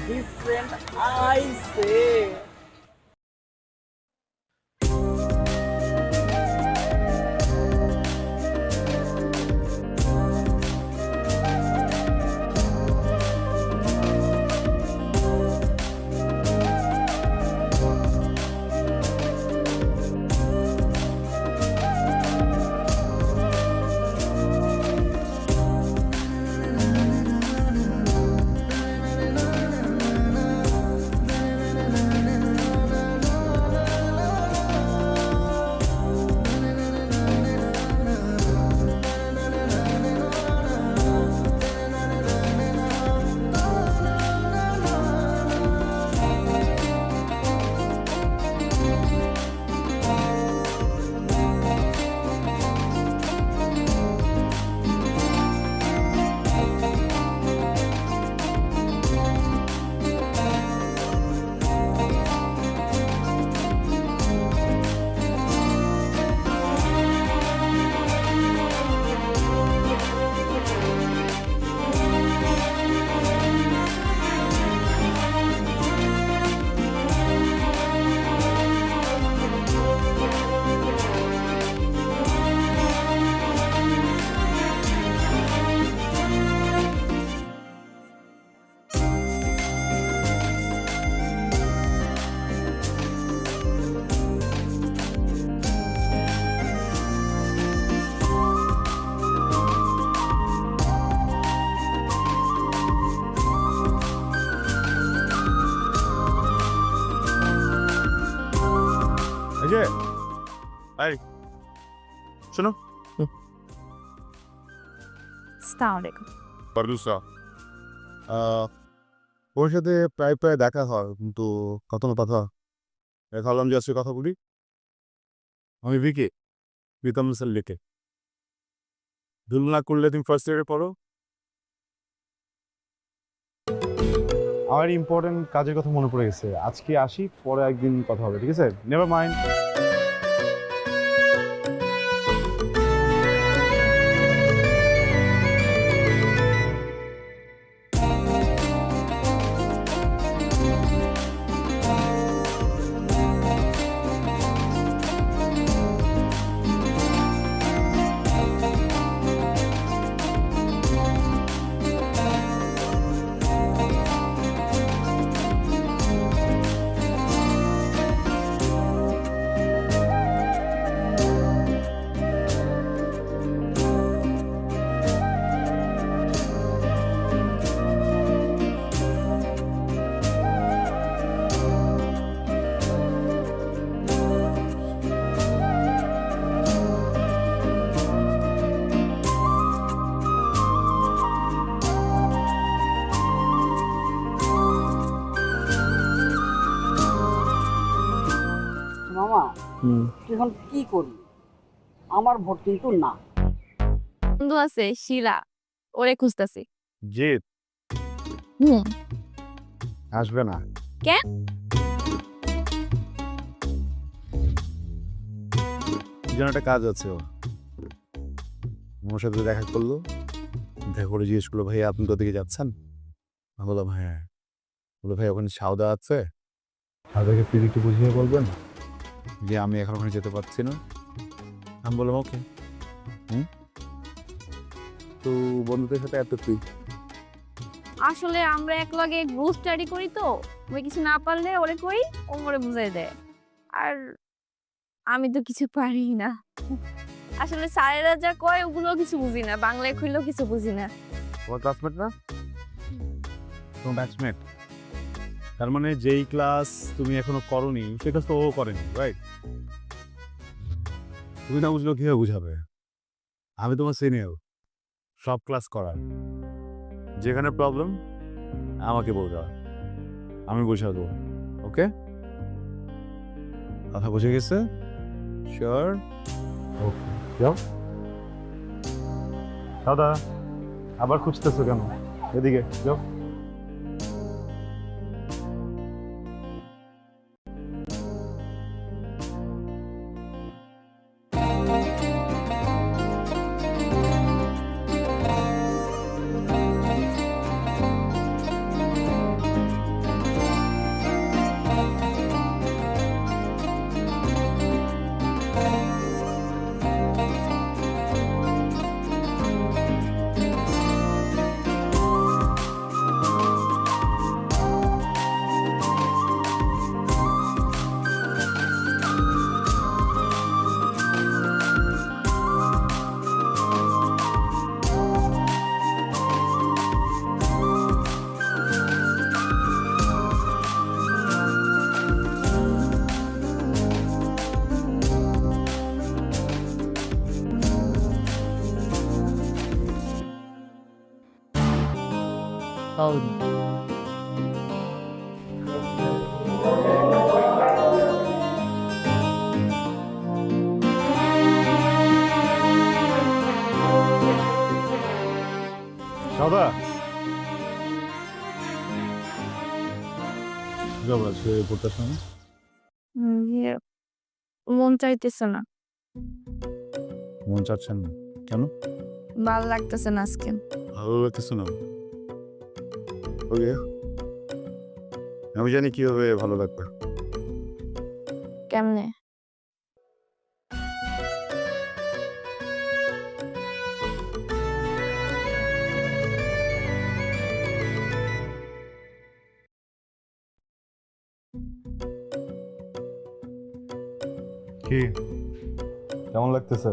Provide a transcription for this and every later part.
Different আইসে এই শোনো। আসসালামু আলাইকুম পারদুসা ওর সাথে প্রায় প্রায় দেখা হয় কিন্তু কত না কথা এই ভাবলাম যে আজকে কথা বলি। আমি বিকে প্রীতম স্যার লিখে ভুল না করলে তুমি ফার্স্ট ইয়ারে পড়ো। আমার ইম্পর্টেন্ট কাজের কথা মনে পড়ে গেছে। আজকে আসি পরে একদিন কথা হবে ঠিক আছে? নেভার মাইন্ড এখন কি করবি? আমার ভোট কিন্তু না। বন্ধু আছে শিলা। ওরে খুঁজতাছি। জিৎ। হুম। আসবে না। কেন? যেন একটা কাজ আছে ওর। আমার সাথে দেখা করল। দেখা করে জিজ্ঞেস করল ভাই আপনি তো দিকে যাচ্ছেন? আমি বললাম হ্যাঁ। বলল ভাই ওখানে সাউদা আছে? সাউদাকে একটু বুঝিয়ে বলবেন? যে আমি এখন ওখানে যেতে পারছি না। আমি বললাম ওকে হুম? তো বন্ধুদের সাথে এত ফ্রি আসলে আমরা এক লগে গ্রুপ স্টাডি করি তো ওই কিছু না পারলে ওরে কই ও মরে বুঝাই দেয়। আর আমি তো কিছু পারি না। আসলে স্যারেরা যা কয় ওগুলো কিছু বুঝি না বাংলায় খুললেও কিছু বুঝি না। তোমার ক্লাসমেট না? তোমার ব্যাচমেট তার মানে যেই ক্লাস তুমি এখনও করনি, সে ক্লাস তো ও করেনি রাইট তুমি না বুঝলেও কীভাবে বুঝাবে? আমি তোমার সিনিয়র সব ক্লাস করার। যেখানে প্রবলেম আমাকে বলতে আমি বোঝা দেবো ওকে কথা বুঝে গেছে? শিওর দাদা, আবার খুঁজতেছো কেন? এদিকে, যাও। আছে সময় ইয়ে, মন চাইতেছে না। মন চাচ্ছেন না। কেন? ভালো লাগতেছে না আজকে। ভালো লাগতেছে না। ওকে। আমি জানি কীভাবে ভালো লাগবে। কেমনে? কি? কেমন লাগতেছে?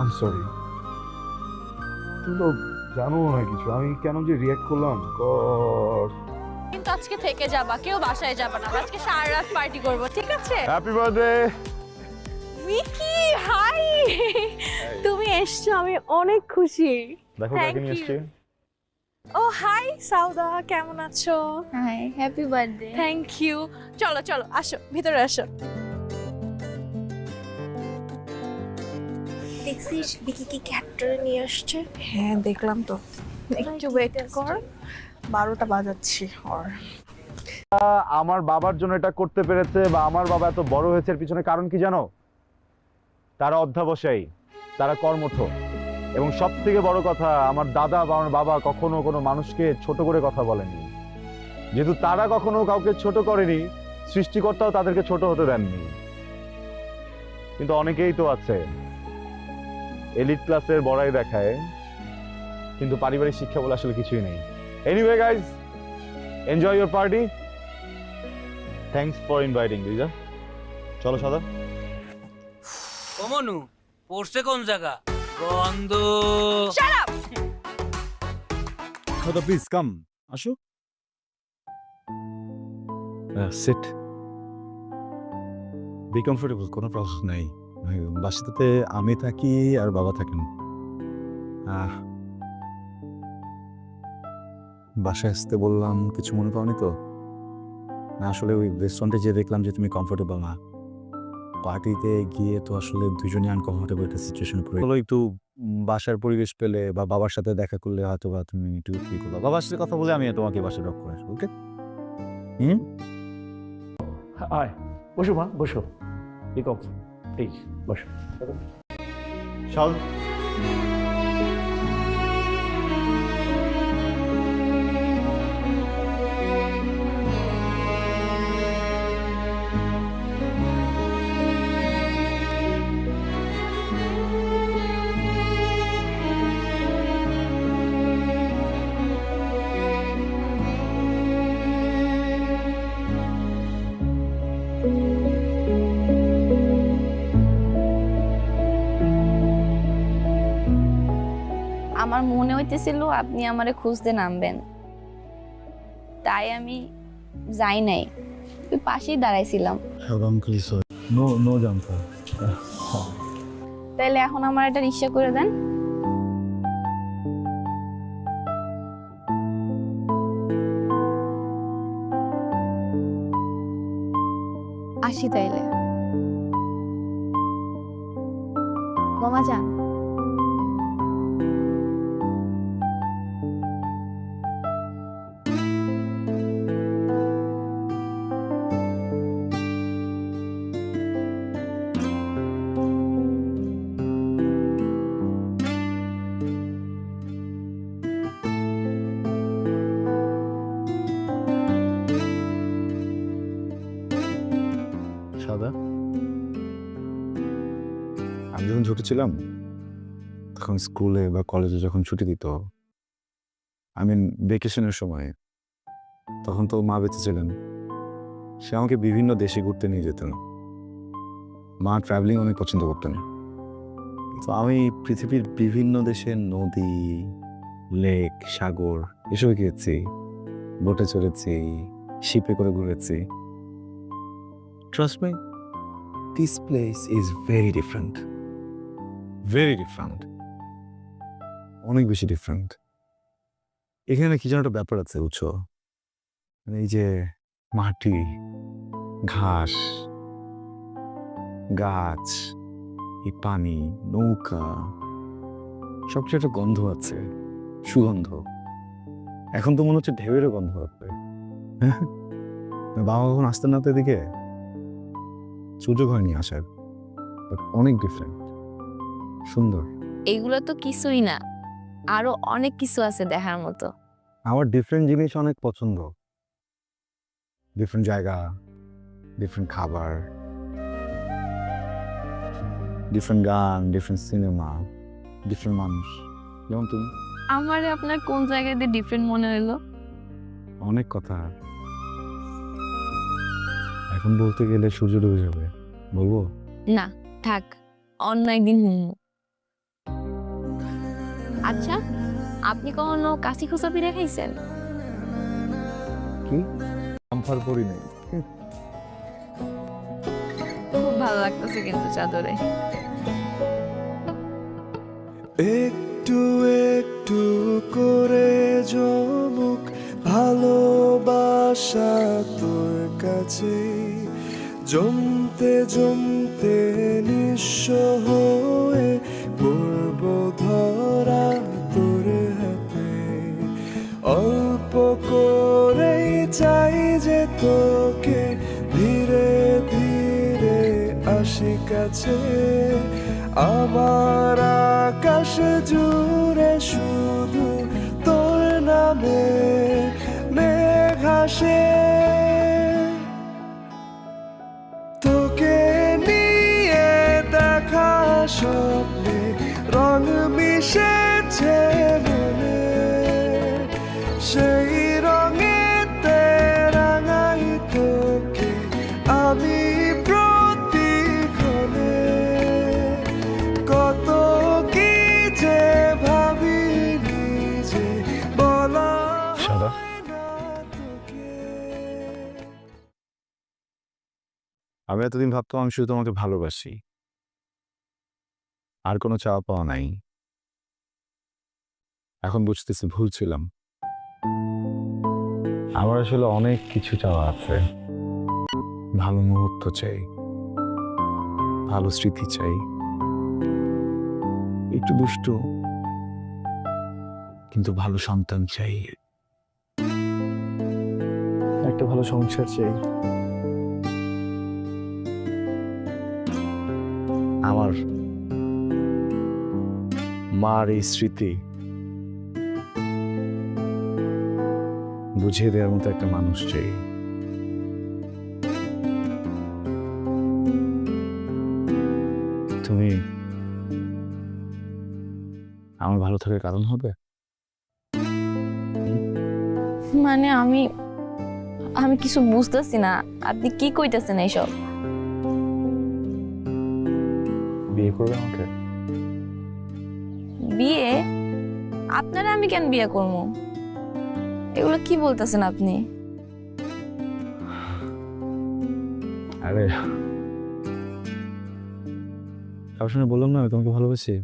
আম সরি তুমি তো জানো না কিছু। আমি কেন যে রিয়াক্ট করলাম? গড কিন্তু আজকে থেকে যাবা কেউ বাসায় যাবা না। আজকে সারা রাত পার্টি করব ঠিক আছে? Happy birthday Mickey hi. তুমি এসছো আমি অনেক খুশি। দেখো Thank কাকে নিয়ে you. এসছি। ও হাই সাউদা কেমন আছো? Hi happy birthday thank you চলো চলো আসো ভিতরে আসো। দেখছিস বিকি কি ক্যাপ্টারে নিয়ে আসছে? হ্যাঁ দেখলাম তো। একটু ওয়েট কর। বারোটা বাজাচ্ছি ওর আমার বাবার জন্য এটা করতে পেরেছে বা আমার বাবা এত বড় হয়েছে এর পিছনে কারণ কি জানো? তারা অধ্যাবসায়ী, তারা কর্মঠ। এবং সব থেকে বড় কথা, আমার দাদা বা আমার বাবা কখনো কোনো মানুষকে ছোট করে কথা বলেনি। যেহেতু তারা কখনো কাউকে ছোট করেনি, সৃষ্টিকর্তাও তাদেরকে ছোট হতে দেননি। কিন্তু অনেকেই তো আছে। এলিট ক্লাসের বড়াই দেখায়, কিন্তু পারিবারিক শিক্ষা বলে আসলে কিছুই নেই। Anyway guys enjoy your party thanks for inviting Liza চলো সাদা। কমনু পড়ছে কোন জায়গা? গন্ধ সাদা প্লিজ কাম আসো। সিট বি কমফোর্টেবল কোনো প্রবলেম নাই। বাসাতে আমি থাকি আর বাবা থাকেন। আহ, বাসায় আসতে বললাম কিছু মনে পাওনি তো? না আসলে ওই রেস্টুরেন্টে যে দেখলাম যে তুমি কমফোর্টেবল না। পার্টিতে গিয়ে তো আসলে দুজনে আনকমফোর্টেবল একটা সিচুয়েশন পড়ে। হলো একটু বাসার পরিবেশ পেলে বা বাবার সাথে দেখা করলে হয়তো বা তুমি একটু কি করবে। বাবার সাথে কথা বলে আমি তোমাকে বাসা ড্রপ করে আসব ওকে হুম? আয় বসো মা বসো। ঠিক অফ প্লিজ বসো। চল। মনে হইতেছিল আপনি আমারে খুঁজতে নামবেন। তাই আমি যাই নাই। ওই পাশেই দাঁড়াইছিলাম। নো নো জানতো তাইলে এখন আমার একটা রিক্সা করে দেন। আসি তাইলে। মামা যান। ছোট ছিলাম তখন স্কুলে বা কলেজে যখন ছুটি দিত আই মিন ভেকেশনের সময়, তখন তো মা বেঁচে ছিলেন। সে আমাকে বিভিন্ন দেশে ঘুরতে নিয়ে যেতেন মা ট্রাভেলিং অনেক পছন্দ করতেন। তো আমি পৃথিবীর বিভিন্ন দেশের নদী লেক সাগর, এসব গিয়েছি, বোটে চড়েছি শিপে করে ঘুরেছি। Trust me this place is very different very different অনেক বেশি ডিফারেন্ট এখানে কি যেন একটা ব্যাপার আছে, বুঝছ? মানে এই যে মাটি, ঘাস, গাছ, এই পানি, নৌকা সবকিছু একটা গন্ধ আছে, সুগন্ধ। এখন তো মনে হচ্ছে ঢেউয়েরও গন্ধ আছে। বাবা কখন আসতেন না তো এদিকে? সুযোগ হয়নি আসার বাট অনেক ডিফারেন্ট সুন্দর। এগুলো তো কিছুই না। আরও অনেক কিছু আছে দেখার মতো। আমার ডিফারেন্ট জিনিস অনেক পছন্দ। ডিফারেন্ট জায়গা ডিফারেন্ট খাবার ডিফারেন্ট গান ডিফারেন্ট সিনেমা ডিফারেন্ট মানুষ। যেমন তুমি? আমারে আপনার কোন জায়গায় দিয়ে ডিফারেন্ট মনে হলো অনেক কথা। এখন বলতে গেলে সূর্য ডুবে যাবে। বলব? না থাক। অন্য একদিন হুম আচ্ছা আপনি কখনো কাশি খোসা পিঠা খাইছেন? আমফার করি নাই। খুব ভালো লাগতেছে কিন্তু চাদরে। একটু একটু করে জমুক ভালোবাসা তোর কাছে। জমতে জমতে নিঃস্ব হয়ে এতদিন ভাবতাম আমি শুধু তোমাকে ভালোবাসি। আর কোনো চাওয়া পাওয়া নাই। এখন বুঝতেছি ভুল ছিলাম আমার আসলে অনেক কিছু চাওয়া আছে। ভালো মুহূর্ত চাই। ভালো স্মৃতি চাই। একটু দুষ্টু। কিন্তু ভালো সন্তান চাই। একটা ভালো সংসার চাই। আমার মার এই স্মৃতি বুঝিয়ে দেওয়ার মতো একটা মানুষ চাই। তুমি আমার ভালো থাকার কারণ হবে? মানে আমি আমি কিছু বুঝতেছি না। আপনি কি কইতেছেন এইসব? করবে? আমাকে বিয়ে? আপনারা আমি কেন বিয়ে করব? এগুলো কি বলতেছেন আপনি? আরে। কারোর সঙ্গে বললাম না আমি তোমাকে ভালোবাসি।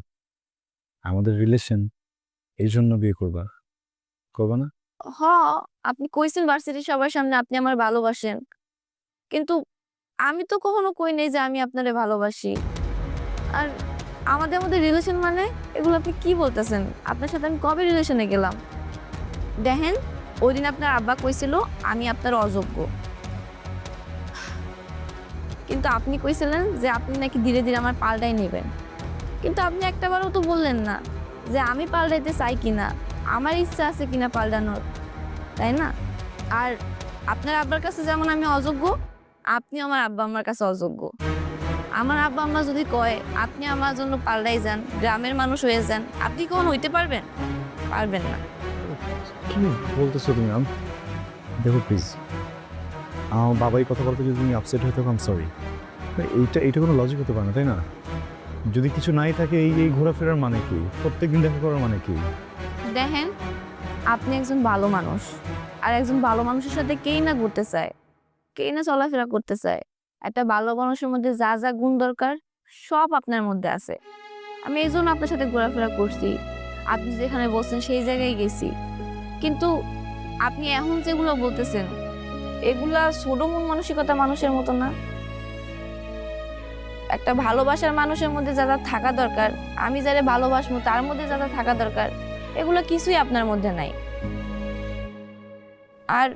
আমাদের রিলেশন এই জন্য বিয়ে করবা। করবা না? হ আপনি কইছেন ভার্সিটির সবার সামনে আপনি আমার ভালোবাসেন। কিন্তু আমি তো কখনো কই নাই যে আমি আপনারে ভালোবাসি। আর আমাদের মধ্যে রিলেশন মানে এগুলো আপনি কি বলতেছেন? আপনার সাথে আমি কবে রিলেশনে গেলাম? দেখেন ওই দিন আপনার আব্বা কইছিল, আমি আপনার অযোগ্য। কিন্তু আপনি কইছিলেন যে আপনি নাকি ধীরে ধীরে আমার পাল্টাই নেবেন। কিন্তু আপনি একটাবারও তো বললেন না যে আমি পাল্টাইতে চাই কিনা, আমার ইচ্ছা আছে কিনা পাল্টানোর, তাই না? আর আপনার আব্বার কাছে যেমন আমি অযোগ্য আপনি আমার আব্বা আমার কাছে অযোগ্য। আমার আব্বা আম্মা যদি কয় আপনি আমার জন্য পাল্টাই যান গ্রামের মানুষ হয়ে যান আপনি কখন হইতে পারবেন? পারবেন না। কি বলতেছো তুমি? আম দেখো প্লিজ আমার বাবাই কথা বলতে যদি তুমি আপসেট হয়ে থাকো সরি এইটা এইটা কোনো লজিক হতে পারে না তাই না? যদি কিছু নাই থাকে এই এই ঘোরাফেরার মানে কি? প্রত্যেকদিন দেখা করার মানে কি? দেখেন আপনি একজন ভালো মানুষ আর একজন ভালো মানুষের সাথে কেই না ঘুরতে চায় কেই না চলাফেরা করতে চায় একটা ভালো মানুষের মধ্যে যা যা গুণ দরকার সব আপনার মধ্যে আছে। আমি এই জন্য আপনার সাথে ঘোরাফেরা করছি। আপনি যেখানে বলছেন সেই জায়গায় গেছি। কিন্তু আপনি এখন যেগুলো বলতেছেন, এগুলা ছোট মন মানসিকতা মানুষের মতো না। একটা ভালোবাসার মানুষের মধ্যে যা যা থাকা দরকার, আমি যারা ভালোবাসবো তার মধ্যে যা যা থাকা দরকার, এগুলো কিছুই আপনার মধ্যে নাই। আর